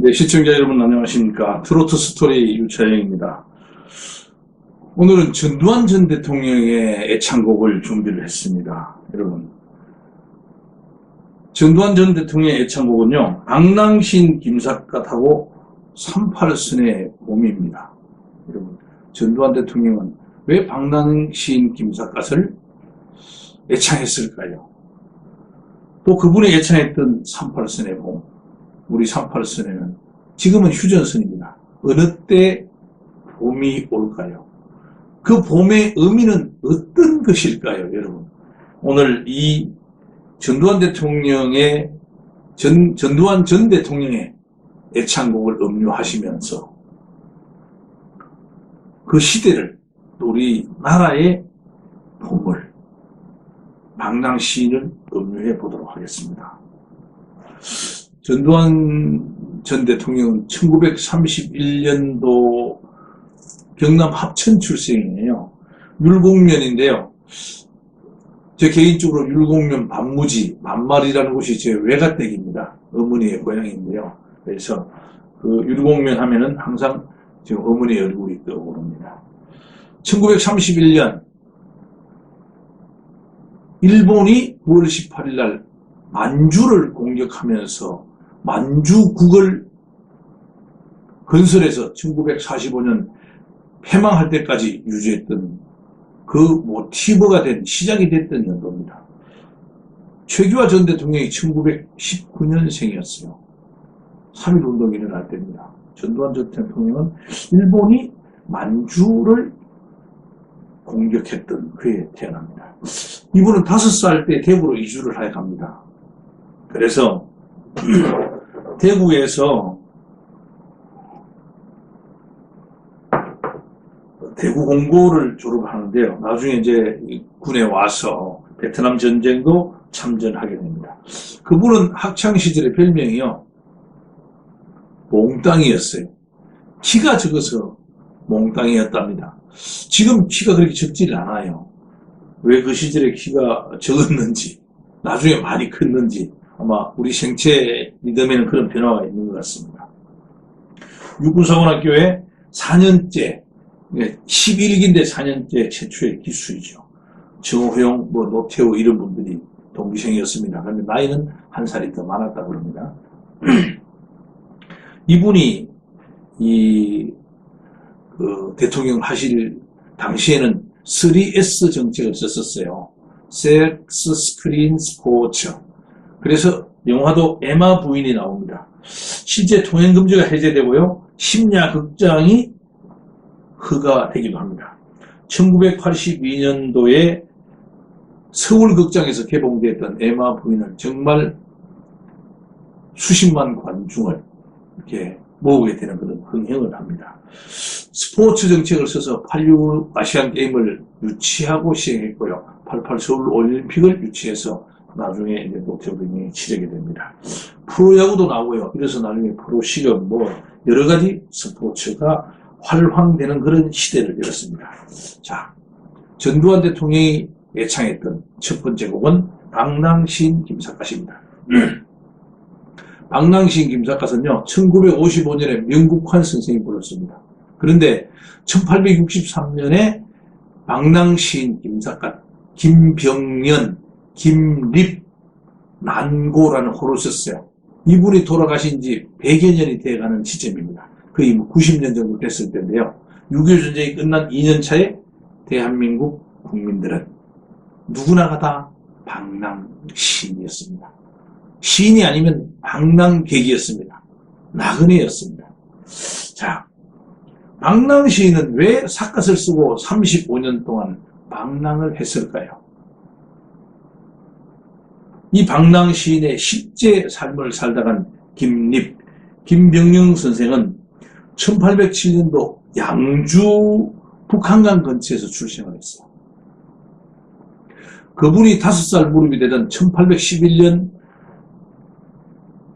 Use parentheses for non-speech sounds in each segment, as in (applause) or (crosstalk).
네, 시청자 여러분 안녕하십니까. 트로트 스토리 유차영입니다. 오늘은 전두환 전 대통령의 애창곡을 준비를 했습니다. 여러분. 전두환 전 대통령의 애창곡은요, 악랑신 김삿갓하고 38선의 봄입니다. 여러분, 전두환 대통령은 왜 박랑신 김삿갓을 애창했을까요? 또 그분이 애창했던 38선의 봄, 우리 38선에는 지금은 휴전선입니다. 어느 때 봄이 올까요? 그 봄의 의미는 어떤 것일까요, 여러분? 오늘 이 전두환 대통령의 전, 전두환 전 대통령의 애창곡을 음료하시면서 그 시대를 또 우리 나라의 봄을 방랑 시인을 음료해 보도록 하겠습니다. 전두환 전 대통령은 1931년도 경남 합천 출생이에요. 율곡면인데요. 제 개인적으로 율곡면 반무지, 만말이라는 곳이 제 외가댁입니다. 어머니의 고향인데요. 그래서 그 율곡면 하면은 항상 지금 어머니의 얼굴이 떠오릅니다. 1931년 일본이 9월 18일 날 만주를 공격하면서 만주국을 건설해서 1945년 폐망할 때까지 유지했던 그 모티브가 된 시작이 됐던 연도입니다. 최규하 전 대통령이 1919년생이었어요. 3.1 운동이 일어날 때입니다. 전두환 전 대통령은 일본이 만주를 공격했던 그해 태어납니다. 이분은 다섯 살 때 대구로 이주를 하여 갑니다. 그래서 대구에서 대구 공고를 졸업하는데요. 나중에 이제 군에 와서 베트남 전쟁도 참전하게 됩니다. 그분은 학창 시절의 별명이요. 몽땅이었어요. 키가 적어서 몽땅이었답니다. 지금 키가 그렇게 적지 않아요. 왜 그 시절에 키가 적었는지, 나중에 많이 컸는지, 아마 우리 생체 리듬에는 그런 변화가 있는 것 같습니다. 육군사관학교에 4년째, 11기인데 4년째 최초의 기수이죠. 정호영, 뭐 노태우 이런 분들이 동기생이었습니다. 그런데 나이는 한 살이 더 많았다고 합니다. (clears throat) 이분이 이 그 대통령 하실 당시에는 3S 정책을 썼었어요. 섹스 스크린 스포츠. 그래서 영화도 에마 부인이 나옵니다. 실제 통행 금지가 해제되고요. 심야 극장이 허가 되기도 합니다. 1982년도에 서울 극장에서 개봉됐던 에마 부인은 정말 수십만 관중을 이렇게 모으게 되는 그런 흥행을 합니다. 스포츠 정책을 써서 86 아시안 게임을 유치하고 시행했고요. 88 서울 올림픽을 유치해서 나중에 이제 노태우등이 치르게 됩니다. 프로야구도 나오고요. 그래서 나중에 프로 실업 뭐 여러 가지 스포츠가 활황되는 그런 시대를 열었습니다. 자, 전두환 대통령이 예창했던 첫 번째 곡은 방랑시인 김삿갓입니다. 방랑시인 김삿갓은요, 1955년에 명국환 선생이 불렀습니다. 그런데 1863년에 방랑시인 김삿갓, 김병년, 김립, 난고라는 호를 썼어요. 이분이 돌아가신 지 100여 년이 돼가는 시점입니다. 거의 90년 정도 됐을 텐데요. 6.25 전쟁이 끝난 2년 차에 대한민국 국민들은 누구나가 다 방랑 시인이었습니다. 시인이 아니면 방랑객이었습니다. 나그네였습니다. 자, 방랑 시인은 왜 사갓을 쓰고 35년 동안 방랑을 했을까요? 이 방랑 시인의 실제 삶을 살다간 김립, 김병영 선생은 1807년도 양주 북한강 근처에서 출생을 했어요. 그분이 5살 무릎이 되던 1811년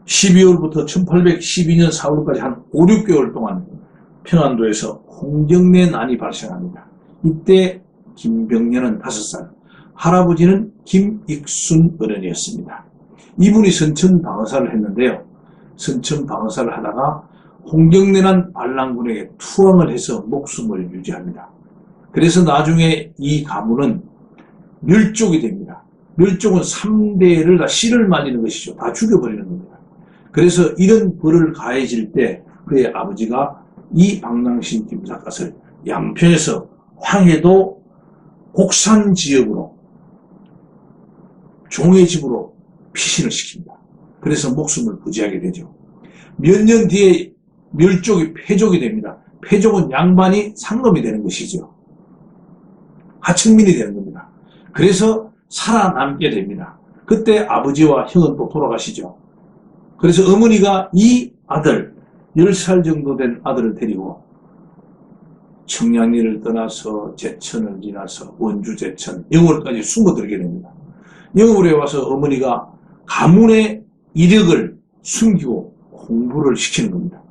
12월부터 1812년 4월까지 한 5, 6개월 동안 평안도에서 홍경래 난이 발생합니다. 이때 김병년은 5살, 할아버지는 김익순 어른이었습니다. 이분이 선천 방어사를 했는데요. 선천 방어사를 하다가 홍경래란 반란군에게 투항을 해서 목숨을 유지합니다. 그래서 나중에 이 가문은 멸족이 됩니다. 멸족은 3대를 다 씨를 말리는 것이죠. 다 죽여버리는 겁니다. 그래서 이런 벌을 가해질 때 그의 아버지가 이 방랑신 김삿갓을 양편에서 황해도 곡산 지역으로 종의 집으로 피신을 시킵니다. 그래서 목숨을 부지하게 되죠. 몇 년 뒤에 멸족이 폐족이 됩니다. 폐족은 양반이 상놈이 되는 것이죠. 하층민이 되는 겁니다. 그래서 살아남게 됩니다. 그때 아버지와 형은 또 돌아가시죠. 그래서 어머니가 이 아들, 10살 정도 된 아들을 데리고 청량리를 떠나서 제천을 지나서 원주 제천, 영월까지 숨어들게 됩니다. 영월에 와서 어머니가 가문의 이력을 숨기고 공부를 시키는 겁니다.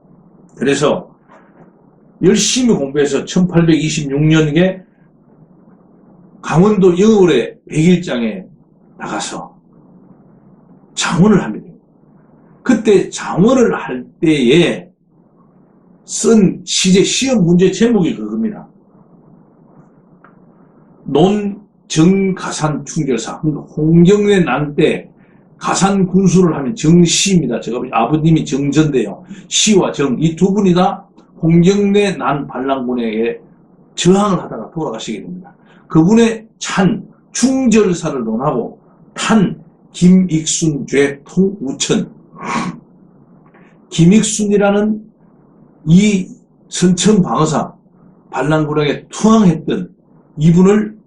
그래서 열심히 공부해서 1826년에 강원도 영월의 백일장에 나가서 장원을 합니다. 그때 장원을 할 때에 쓴 시제 시험 문제 제목이 그겁니다. 논 정가산 충결사. 홍경래 난때 가산 군수를 하면 정시입니다. 제가 아버님이 정전데요. 시와 정 이 두 분이 다 홍경래 난 반란군에게 저항을 하다가 돌아가시게 됩니다. 그분의 찬 충절사를 논하고 탄 김익순 죄 통우천 김익순이라는 이 선천 방어사 반란군에게 투항했던 이분을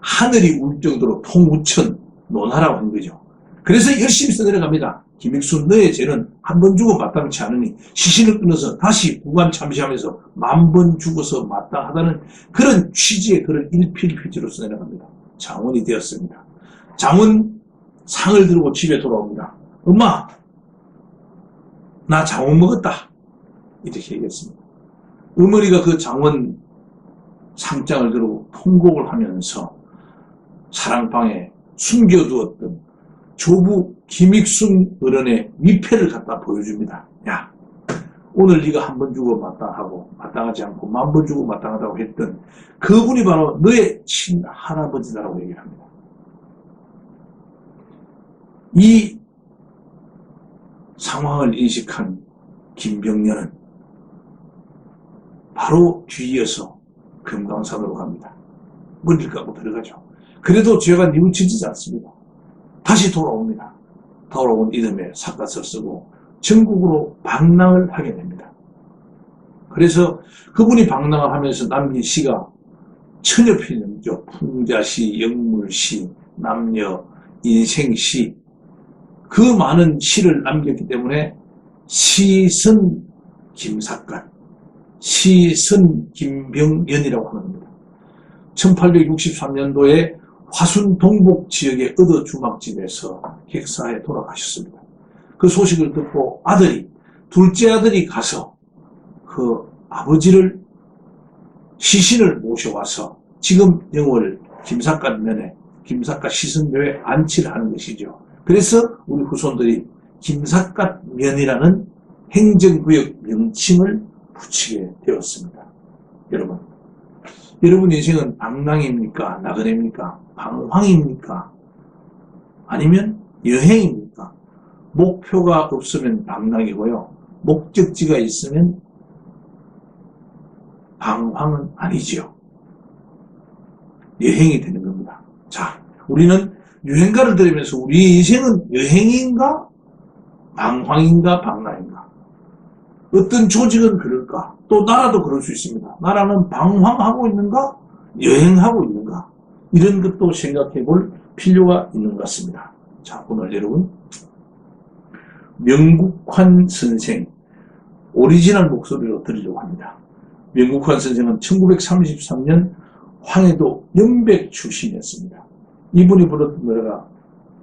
하늘이 울 정도로 통우천 논하라고 한 거죠. 그래서 열심히 써내려갑니다. 김익순 너의 죄는 한 번 죽어 마땅치 않으니 시신을 끊어서 다시 구간 참시하면서 만 번 죽어서 마땅하다는 그런 취지의 글을 일필휘지로 써내려갑니다. 장원이 되었습니다. 장원 상을 들고 집에 돌아옵니다. 엄마 나 장원 먹었다. 이렇게 얘기했습니다. 어머니가 그 장원 상장을 들고 통곡을 하면서 사랑방에 숨겨두었던 조부 김익순 어른의 위패를 갖다 보여줍니다. 야, 오늘 네가 한 번 주고 마땅하고 마땅하지 않고 만 번 주고 마땅하다고 했던 그분이 바로 너의 친할아버지다라고 얘기를 합니다. 이 상황을 인식한 김병년은 바로 뒤이어서 금강산으로 갑니다. 문을 까고 들어가죠. 그래도 죄가 뉘우쳐지지 않습니다. 다시 돌아옵니다. 돌아온 이듬해 삿갓을 쓰고 전국으로 방랑을 하게 됩니다. 그래서 그분이 방랑을 하면서 남긴 시가 천여 편이죠. 풍자시, 영물시, 남녀, 인생시 그 많은 시를 남겼기 때문에 시선 김삿갓, 시선 김병연이라고 겁니다. 1863년도에 화순 동북 지역의 어더 주막집에서 객사에 돌아가셨습니다. 그 소식을 듣고 아들이 둘째 아들이 가서 그 아버지를 시신을 모셔와서 지금 영월 김삿갓 면에 김삿갓 시선묘에 안치를 하는 것이죠. 그래서 우리 후손들이 김삿갓 면이라는 행정구역 명칭을 붙이게 되었습니다. 여러분, 인생은 방랑입니까? 나그네입니까? 방황입니까? 아니면 여행입니까? 목표가 없으면 방랑이고요. 목적지가 있으면 방황은 아니지요. 여행이 되는 겁니다. 자, 우리는 유행가를 들으면서 우리 인생은 여행인가? 방황인가? 방랑인가? 어떤 조직은 그럴까? 또 나라도 그럴 수 있습니다. 나라는 방황하고 있는가? 여행하고 있는가? 이런 것도 생각해 볼 필요가 있는 것 같습니다. 자, 오늘 여러분. 명국환 선생, 오리지널 목소리로 들으려고 합니다. 명국환 선생은 1933년 황해도 연백 출신이었습니다. 이분이 불렀던 노래가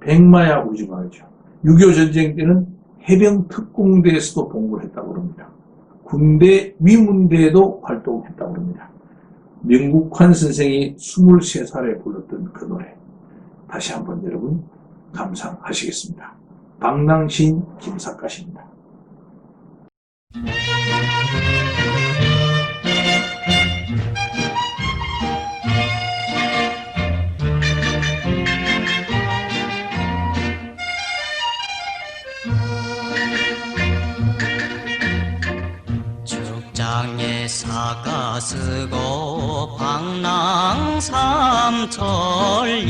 백마야 우주마을이죠. 6.25 전쟁 때는 해병 특공대에서도 봉급을 했다고 합니다. 군대 위문대에도 활동했다고 합니다. 명국환 선생이 23살에 불렀던 그 노래 다시 한번 여러분 감상하시겠습니다. 방랑신 김사까십니다. 삼천리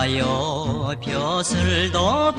싫든가요 벼슬도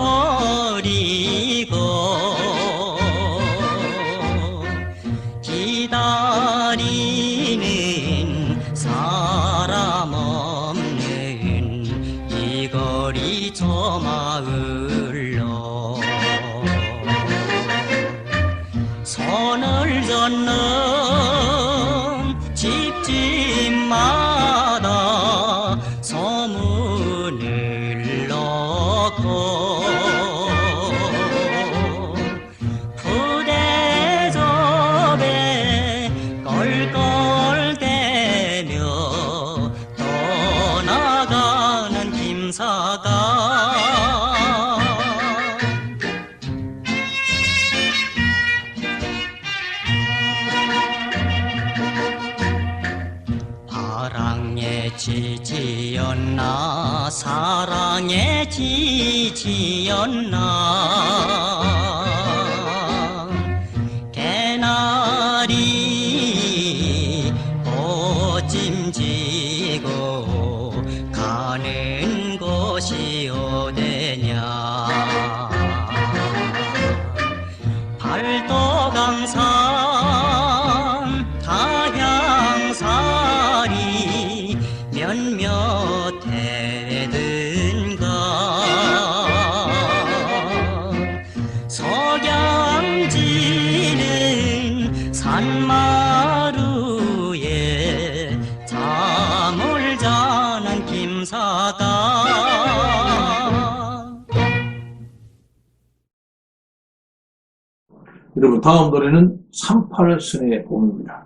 여러분 다음 노래는 38선의 봄입니다.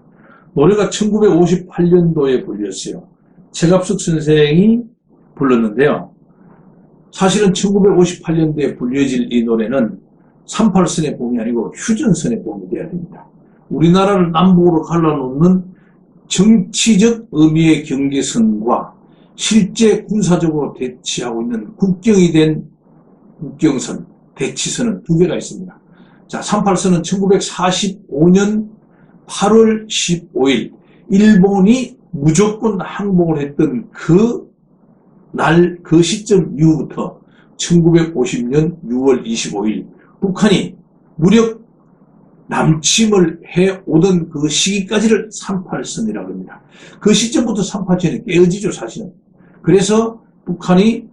노래가 1958년도에 불렸어요. 최갑숙 선생이 불렀는데요. 사실은 1958년도에 불려질 이 노래는 38선의 봄이 아니고 휴전선의 봄이 되어야 됩니다. 우리나라를 남북으로 갈라놓는 정치적 의미의 경계선과 실제 군사적으로 대치하고 있는 국경이 된 국경선, 대치선은 두 개가 있습니다. 자, 38선은 1945년 8월 15일 일본이 무조건 항복을 했던 그 날, 그 시점 이후부터 1950년 6월 25일 북한이 무력 남침을 해 오던 그 시기까지를 38선이라고 합니다. 그 시점부터 38선이 깨어지죠, 사실은. 그래서 북한이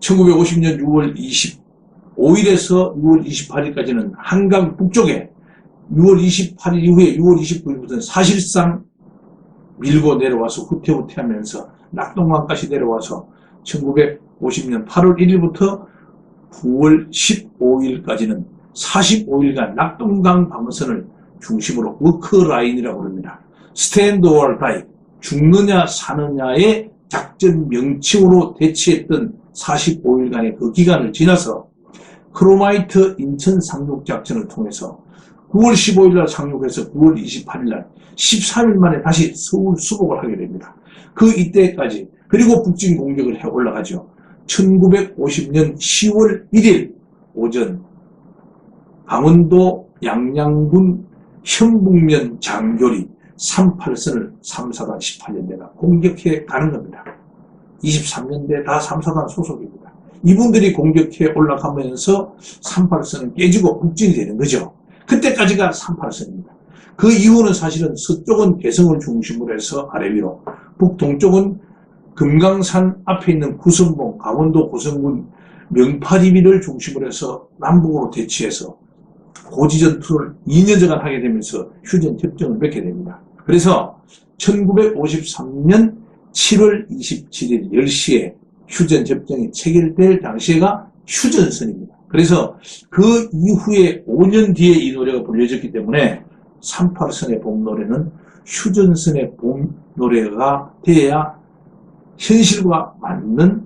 1950년 6월 25일에서 6월 28일까지는 한강 북쪽에 6월 28일 이후에 6월 29일부터는 사실상 밀고 내려와서 후퇴후퇴하면서 낙동강까지 내려와서 1950년 8월 1일부터 9월 15일까지는 45일간 낙동강 방어선을 중심으로 워크라인이라고 합니다. 스탠드 월 다이 죽느냐 사느냐의 작전 명칭으로 대치했던 45일간의 그 기간을 지나서 크로마이트 인천 상륙 작전을 통해서 9월 15일 날 상륙해서 9월 28일 날 13일 만에 다시 서울 수복을 하게 됩니다. 그 이때까지 그리고 북진 공격을 해 올라가죠. 1950년 10월 1일 오전 강원도 양양군 현북면 장교리 38선을 3사단 18년대가 공격해 가는 겁니다. 23년대 다 3사단 소속입니다. 이분들이 공격해 올라가면서 38선은 깨지고 북진이 되는 거죠. 그때까지가 38선입니다. 그 이후는 사실은 서쪽은 개성을 중심으로 해서 아래 위로, 북동쪽은 금강산 앞에 있는 구성봉, 강원도 고성군 명파리비를 중심으로 해서 남북으로 대치해서 고지전투를 2년여간 하게 되면서 휴전 협정을 맺게 됩니다. 그래서 1953년 7월 27일 10시에 휴전 협정이 체결될 당시에가 휴전선입니다. 그래서 그 이후에 5년 뒤에 이 노래가 불려졌기 때문에 38선의 봄 노래는 휴전선의 봄 노래가 돼야 현실과 맞는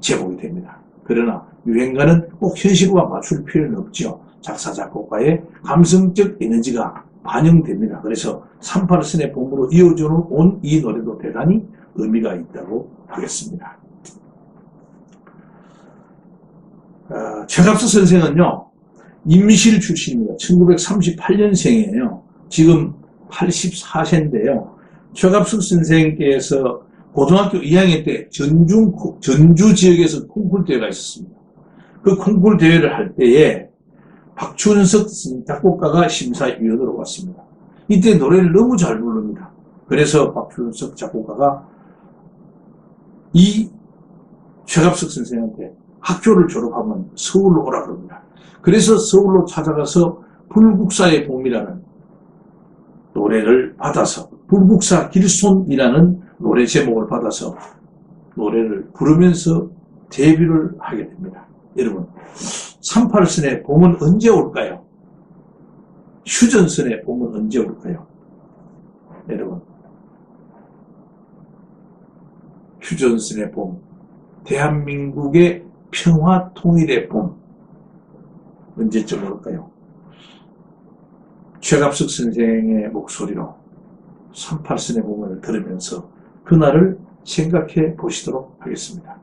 제목이 됩니다. 그러나 유행가는 꼭 현실과 맞출 필요는 없죠. 작사, 작곡가의 감성적 에너지가 반영됩니다. 그래서 38선의 봄으로 이어져 온 이 노래도 대단히 의미가 있다고 하겠습니다. 어, 최갑수 선생은요, 임실 출신입니다. 1938년생이에요. 지금 84세인데요. 최갑숙 선생께서 고등학교 2학년 때 전주, 전주 지역에서 콩쿨 대회가 있었습니다. 그 콩쿨 대회를 할 때에 박춘석 작곡가가 심사위원으로 왔습니다. 이때 노래를 너무 잘 부릅니다. 그래서 박춘석 작곡가가 이 최갑석 선생한테 학교를 졸업하면 서울로 오라 그럽니다. 그래서 서울로 찾아가서 불국사의 봄이라는 노래를 받아서 불국사 길손이라는 노래 제목을 받아서 노래를 부르면서 데뷔를 하게 됩니다. 여러분 38선의 봄은 언제 올까요? 휴전선의 봄은 언제 올까요? 여러분 휴전선의 봄 대한민국의 평화 통일의 봄 언제쯤 올까요? 최갑석 선생의 목소리로 38선의 봄을 들으면서 그날을 생각해 보시도록 하겠습니다.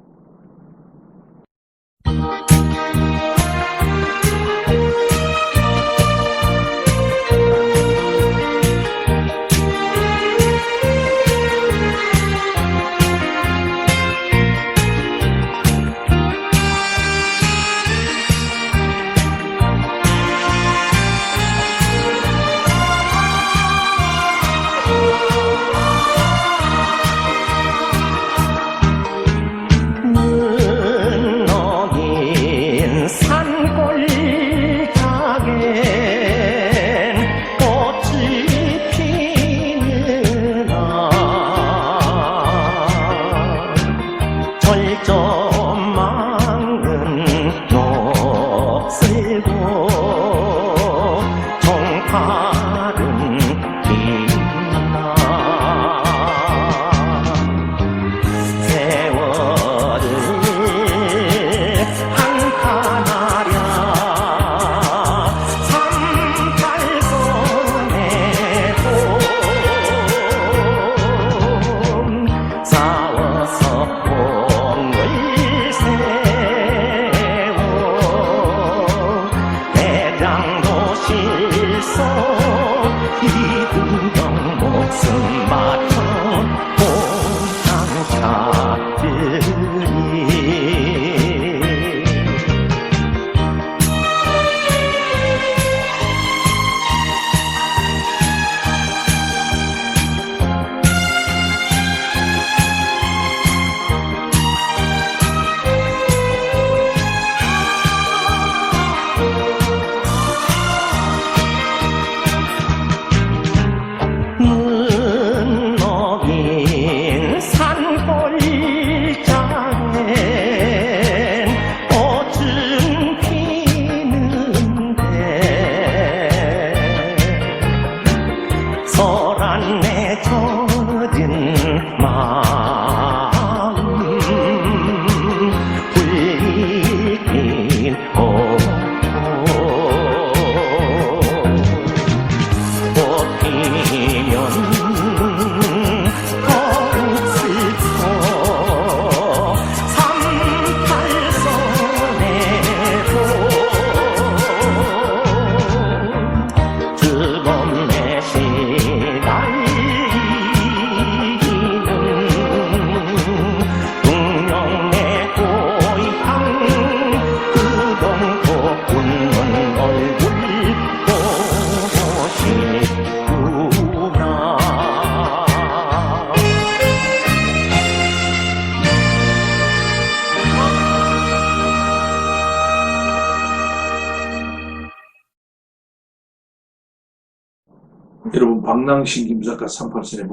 여러분 방랑신 김사과 38선의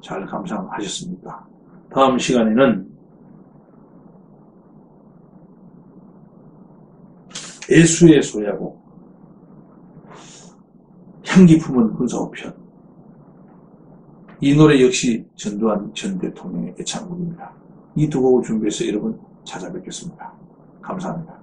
봄잘 감상하셨습니까? 다음 시간에는 애수의 소야곡 향기 품은 hun사호편 이 노래 역시 전두환 전 대통령의 애창곡입니다. 이 두 곡을 준비해서 여러분 찾아뵙겠습니다. 감사합니다.